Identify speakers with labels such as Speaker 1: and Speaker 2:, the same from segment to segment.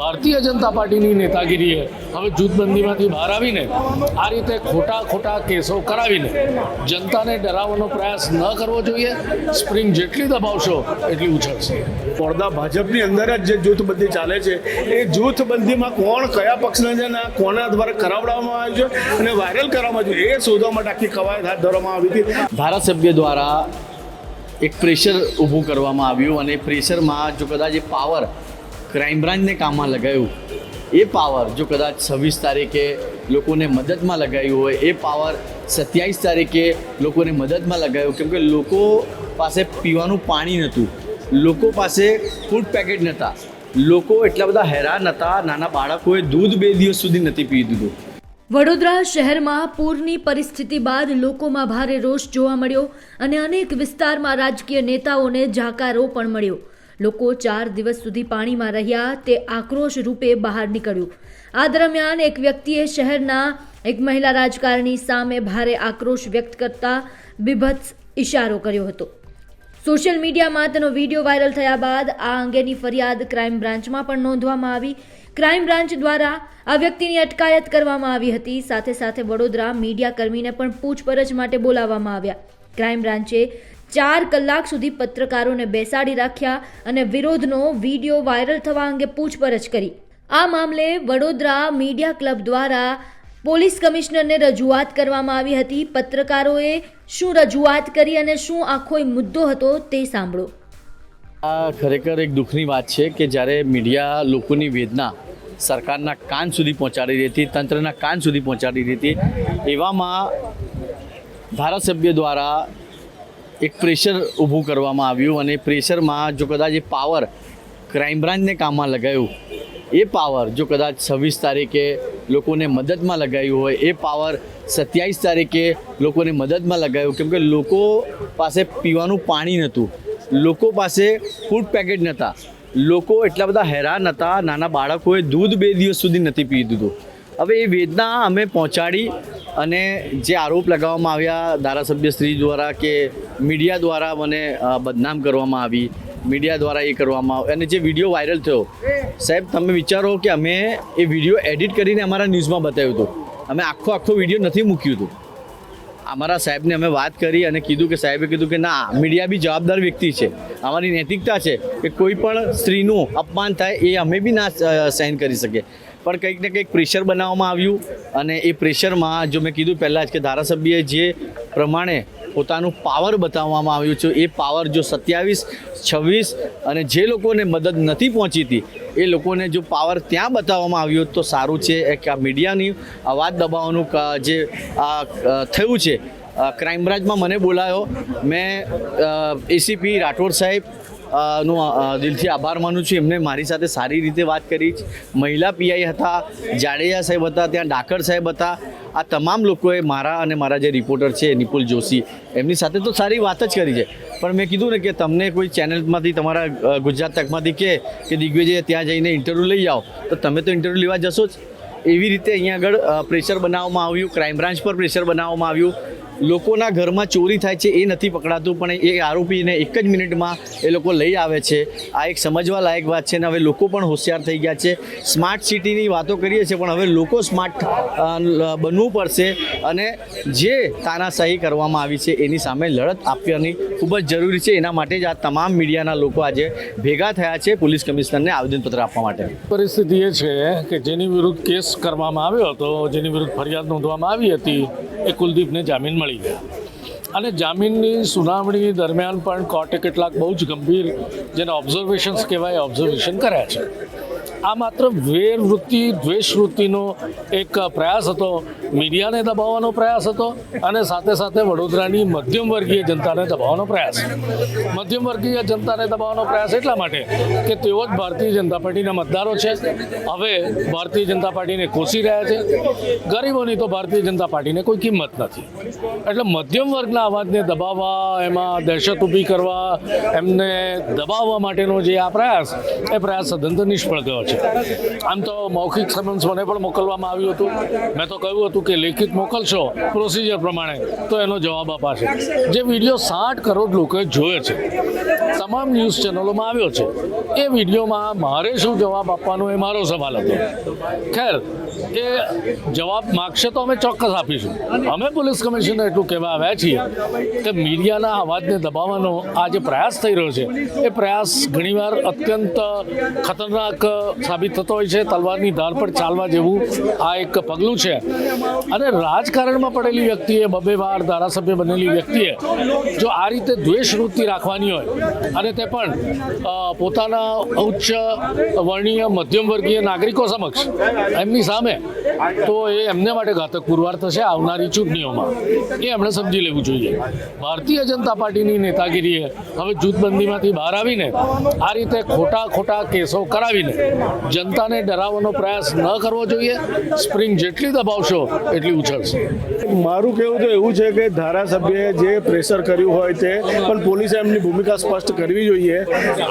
Speaker 1: ભારતીય જનતા પાર્ટીની નેતાગીરીએ હવે જૂથબંધીમાંથી બહાર આવીને આ રીતે ખોટા ખોટા કેસો કરાવીને જનતાને ડરાવવાનો પ્રયાસ ન કરવો જોઈએ. સ્પ્રિંગ જેટલી દબાવશો એટલી ઉછળશે.
Speaker 2: પડદા ભાજપની અંદર જ જે જૂથબંધી ચાલે છે એ જૂથબંધીમાં કોણ કયા પક્ષના છે ને કોના દ્વારા કરાવડાવવામાં આવ્યું છે અને વાયરલ કરવામાં આવ્યું એ શોધવા માટે આખી કવાયત હાથ ધરવામાં આવી હતી.
Speaker 3: ધારાસભ્ય દ્વારા એક પ્રેશર ઊભું કરવામાં આવ્યું અને પ્રેશરમાં જો કદાચ એ પાવર ક્રાઇમ બ્રાન્ચને કામમાં લગાવ્યું એ પાવર જો કદાચ છવ્વીસ તારીખે લોકોને મદદમાં લગાવ્યું હોય, એ પાવર સત્યાવીસ તારીખે લોકોને મદદમાં લગાવ્યું કેમ કે લોકો પાસે પીવાનું પાણી નહોતું. લોકો પાસે ફૂડ પેકેટ નહોતા. લોકો એટલા બધા હેરાન હતા, નાના બાળકોએ દૂધ બે દિવસ સુધી નથી પી દીધું.
Speaker 4: વડોદરા શહેરમાં પૂરની પરિસ્થિતિ બાદ લોકોમાં ભારે રોષ જોવા મળ્યો અને અનેક વિસ્તારમાં રાજકીય નેતાઓને જાકારો પણ મળ્યો. લોકો ચાર દિવસ સુધી પાણીમાં રહ્યા, તે આક્રોશ રૂપે બહાર નીકળ્યું. આ દરમિયાન એક વ્યક્તિએ શહેરના એક મહિલા રાજકારણી સામે ભારે આક્રોશ વ્યક્ત કરતા બીભત્સ ઇશારો કર્યો હતો. સોશિયલ મીડિયામાં તેનો વીડિયો વાયરલ થયા બાદ આ અંગેની ફરિયાદ ક્રાઇમ બ્રાન્ચમાં પણ નોંધવામાં આવી. ક્રાઇમ બ્રાન્ચ દ્વારા આ વ્યક્તિની અટકાયત કરવામાં આવી હતી. સાથે સાથે વડોદરા મીડિયા કર્મીને પણ પૂછપરછ માટે બોલાવવામાં આવ્યા. ક્રાઇમ બ્રાન્ચે ચાર કલાક સુધી પત્રકારોને બેસાડી રાખ્યા અને વિરોધનો વીડિયો વાયરલ થવા અંગે પૂછપરછ કરી. આ મામલે વડોદરા મીડિયા ક્લબ દ્વારા પોલીસ કમિશનરને રજૂઆત કરવામાં આવી હતી. પત્રકારોએ શું રજૂઆત કરી અને શું આખો મુદ્દો હતો તે સાંભળો.
Speaker 3: આ ખરેખર એક દુઃખની વાત છે કે જ્યારે મીડિયા લોકોની વેદના સરકારના કાન સુધી પહોંચાડી રહી હતી, તંત્રના કાન સુધી પહોંચાડી રહી હતી, એવામાં ધારાસભ્ય દ્વારા એક પ્રેશર ઊભું કરવામાં આવ્યું અને પ્રેશરમાં જો કદાચ એ પાવર ક્રાઇમ બ્રાન્ચને કામમાં લગાવ્યું એ પાવર જો કદાચ છવ્વીસ તારીખે લોકોને મદદમાં લગાવ્યું હોય, એ પાવર સત્યાવીસ તારીખે લોકોને મદદમાં લગાવ્યું કેમ કે લોકો પાસે પીવાનું પાણી નહોતું, લોકો પાસે ફૂડ પેકેટ નહોતા, લોકો એટલા બધા હેરાન હતા, નાના બાળકોએ દૂધ બે દિવસ સુધી નથી પી દીધું હવે એ વેદના અમે પહોંચાડી અને જે આરોપ લગાવવામાં આવ્યા ધારાસભ્ય શ્રી દ્વારા કે મીડિયા દ્વારા મને બદનામ કરવામાં આવી, મીડિયા દ્વારા એ કરવામાં આવે, અને જે વીડિયો વાયરલ થયો, સાહેબ, તમે વિચારો કે અમે એ વીડિયો એડિટ કરીને અમારા ન્યૂઝમાં બતાવ્યું હતું. અમે આખો આખો વીડિયો નથી મૂક્યું હતું. અમારા સાહેબને અમે વાત કરી અને કીધું કે સાહેબે કીધું કે ના, મીડિયા બી જવાબદાર વ્યક્તિ છે. અમારી નૈતિકતા છે કે કોઈ પણ સ્ત્રીનું અપમાન થાય એ અમે બી ના સહન કરી શકીએ. પણ કંઈક ને કંઈક પ્રેશર બનાવવામાં આવ્યું. અને એ પ્રેશરમાં જો મેં કીધું પહેલાં જ કે ધારાસભ્યએ જે પ્રમાણે પોતાનું પાવર બતાવવામાં આવ્યું છે, એ પાવર જો સત્યાવીસ, છવ્વીસ અને જે લોકોને મદદ નથી પહોંચી હતી, એ લોકોને જો પાવર ત્યાં બતાવવામાં આવ્યો તો સારું છે. એક આ મીડિયાની અવાજ દબાવવાનું જે આ થયું છે ક્રાઇમ બ્રાન્ચમાં મને બોલાયો. મેં એસીપી રાઠોડ સાહેબ નું દિલથી આભાર માનું છું. એમને મારી સાથે સારી રીતે વાત કરી. મહિલા પીઆઈ હતા, જાડેજા સાહેબ હતા, ત્યાં ડાકર સાહેબ હતા. આ તમામ લોકોએ મારા અને મારા જે રિપોર્ટર છે, નિપુલ જોશી, એમની સાથે તો સારી વાત જ કરી છે. પણ મેં કીધું ને કે તમને કોઈ ચેનલમાંથી, તમારા ગુજરાત તકમાંથી કહે કે દિગ્વિજય ત્યાં જઈને ઇન્ટરવ્યૂ લઈ આવો, તો તમે તો ઇન્ટરવ્યૂ લેવા જશો જ. એવી રીતે અહીંયા આગળ પ્રેશર બનાવવામાં આવ્યું ક્રાઇમ બ્રાન્ચ પર પ્રેશર બનાવવામાં આવ્યું. લોકોના ઘરમાં ચોરી થાય છે એ નથી પકડાતું, પણ એ આરોપીને એક જ મિનિટમાં એ લોકો લઈ આવે છે. આ એક સમજવા લાયક વાત છે ને હવે લોકો પણ હોશિયાર થઈ ગયા છે. સ્માર્ટ સિટીની વાતો કરીએ છીએ, પણ હવે લોકો સ્માર્ટ બનવું પડશે અને જે તાનાશાહી કરવામાં આવી છે એની સામે લડત આપવાની ખૂબ જ જરૂરી છે. એના માટે જ આ તમામ મીડિયાના લોકો આજે ભેગા થયા છે પોલીસ કમિશનરને આવેદનપત્ર આપવા માટે.
Speaker 1: પરિસ્થિતિ એ છે કે જેની વિરુદ્ધ કેસ કરવામાં આવ્યો હતો, જેની વિરુદ્ધ ફરિયાદ નોંધવામાં આવી હતી, એ કુલદીપને જામીન મળી ગયા. અને જામીનની સુનાવણી દરમિયાન પણ કોર્ટે કેટલાક બહુ જ ગંભીર જેને ઓબ્ઝર્વેશન્સ કહેવાય ઓબ્ઝર્વેશન કર્યા છે. આ માત્ર વેરવૃત્તિ દ્વેષવૃત્તિનો એક પ્રયાસ હતો. મીડિયાને દબાવવાનો પ્રયાસ હતો અને સાથે સાથે વડોદરાની મધ્યમ વર્ગીય જનતાને દબાવવાનો પ્રયાસ. મધ્યમ વર્ગીય જનતાને દબાવવાનો પ્રયાસ એટલા માટે કે તેઓ જ ભારતીય જનતા પાર્ટીના મતદારો છે. હવે ભારતીય જનતા પાર્ટીને કોસી રહ્યા છે. ગરીબોની તો ભારતીય જનતા પાર્ટીને કોઈ કિંમત નથી. એટલે મધ્યમ વર્ગના અવાજને દબાવવા, એમાં દહેશત ઊભી કરવા, એમને દબાવવા માટેનો જે આ પ્રયાસ, એ પ્રયાસ સદંતર નિષ્ફળ ગયો છે. છે. આમ તો મૌખિક સમન્સ મને પણ મોકલવામાં આવ્યું હતું. મેં તો કહ્યું હતું કે લેખિત મોકલશો પ્રોસિજર પ્રમાણે તો એનો જવાબ અપાશે. જે વીડિયો સાઠ કરોડ લોકોએ જોયો છે. તમામ ન્યૂઝ ચેનલોમાં આવ્યો છે. એ વિડીયોમાં મારે શું જવાબ આપવાનો એ મારો સવાલ હતો. ખેર એ જવાબ માગશે તો અમે ચોક્કસ આપીશું. અમે પોલીસ કમિશનર એટલું કહેવા આવ્યા છીએ કે મીડિયાના અવાજને દબાવવાનો આ જે પ્રયાસ થઈ રહ્યો છે, એ પ્રયાસ ઘણીવાર અત્યંત ખતરનાક સાબિત થતો હોય છે. તલવારની ધાર પર ચાલવા જેવું આ એક પગલું છે. અને રાજકારણમાં પડેલી વ્યક્તિએ બબે વાર ધારાસભ્ય બનેલી વ્યક્તિએ જો આ રીતે દ્વેષવૃત્તિ રાખવાની હોય અને તે પણ પોતાના ઉચ્ચ વર્ણીય મધ્યમ વર્ગીય નાગરિકો સમક્ષ, એમની સામે તો એ એમને માટે ઘાતક પુરવાર થશે આવનારી ચૂંટણીઓમાં. એ એમણે સમજી લેવું જોઈએ. ભારતીય જનતા પાર્ટીની નેતાગીરીએ હવે જૂથબંધીમાંથી બહાર આવીને આ રીતે ખોટા ખોટા કેસો કરાવીને જનતાને ડરાવવાનો પ્રયાસ ન કરવો જોઈએ. સ્પ્રિંગ જેટલી દબાવશો, એટલી ઉછળશે.
Speaker 2: મારું કહેવું તો એવું છે કે ધારાસભ્યએ જે પ્રેશર કર્યું હોય તે, પણ પોલીસે એમની ભૂમિકા સ્પષ્ટ કરવી જોઈએ.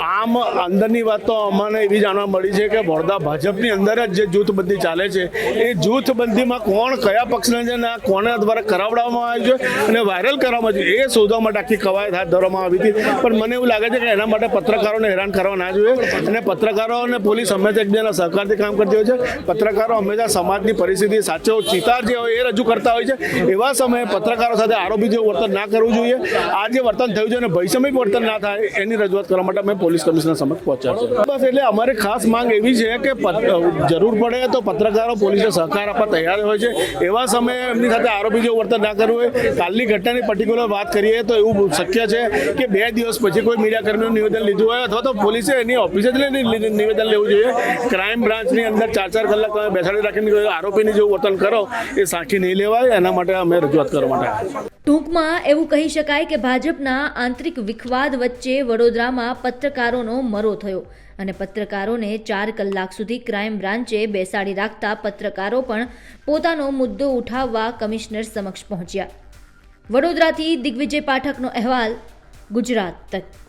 Speaker 2: આમ અંદરની વાત તો અમને એવી જાણવા મળી છે કે વડોદરા ભાજપની અંદર જ જે જૂથબંધી ચાલે છે, એ જૂથબંધીમાં કોણ કયા પક્ષના છે ને કોના દ્વારા કરાવડાવવામાં આવ્યું છે અને વાયરલ કરવામાં આવ્યું એ શોધવા માટે આખી કવાયત હાથ ધરવામાં આવી હતી. પણ મને એવું લાગે છે કે એના માટે પત્રકારોને હેરાન કરવા ના જોઈએ અને પત્રકારો અને પોલીસ હંમેશા એકબીજાના સહકારથી કામ કરતી હોય છે. પત્રકારો હંમેશા સમાજની પરિસ્થિતિ સાચો ચિતાર જે હોય એ રજૂ કરતા હોય છે. એવા સમયે પત્રકારો સાથે આરોપી જેવું વર્તન ના કરવું જોઈએ. આ જે વર્તન થયું છે અને ભયસમય વર્તન ના થાય, એની રજૂઆત કરવા માટે અમે પોલીસ કમિશનર સમક્ષ પહોંચ્યા છે બસ એટલે અમારી ખાસ માંગ એવી છે કે જરૂર પડે તો પત્રકારો પોલીસને સહકાર આપવા તૈયાર હોય છે. એવા સમયે એમની સાથે આરોપી જેવું વર્તન ના કરવું હોય. કાલની ઘટનાની પર્ટિક્યુલર વાત કરીએ તો એવું શક્ય છે કે બે દિવસ પછી કોઈ મીડિયા કર્મીનું નિવેદન લીધું હોય અથવા તો પોલીસે એની ઓફિસે જ નિવેદન લેવું જોઈએ. ક્રાઇમ બ્રાન્ચની અંદર ચાર ચાર કલાક બેસાડી રાખીને આરોપીની જેવું વર્તન કરો, એ સાચી નહીં લેવાય. એના માટે અમે રજૂઆત કરવા માટે
Speaker 4: ટૂંકમાં એવું કહી શકાય કે ભાજપના આંતરિક વિખવાદ વચ્ચે વડોદરામાં પત્રકારોનો મરો થયો અને પત્રકારોને ચાર કલાક સુધી ક્રાઇમ બ્રાન્ચે બેસાડી રાખતા પત્રકારો પણ પોતાનો મુદ્દો ઉઠાવવા કમિશનર સમક્ષ પહોંચ્યા. વડોદરાથી દિગ્વિજય પાઠકનો અહેવાલ, ગુજરાત. તક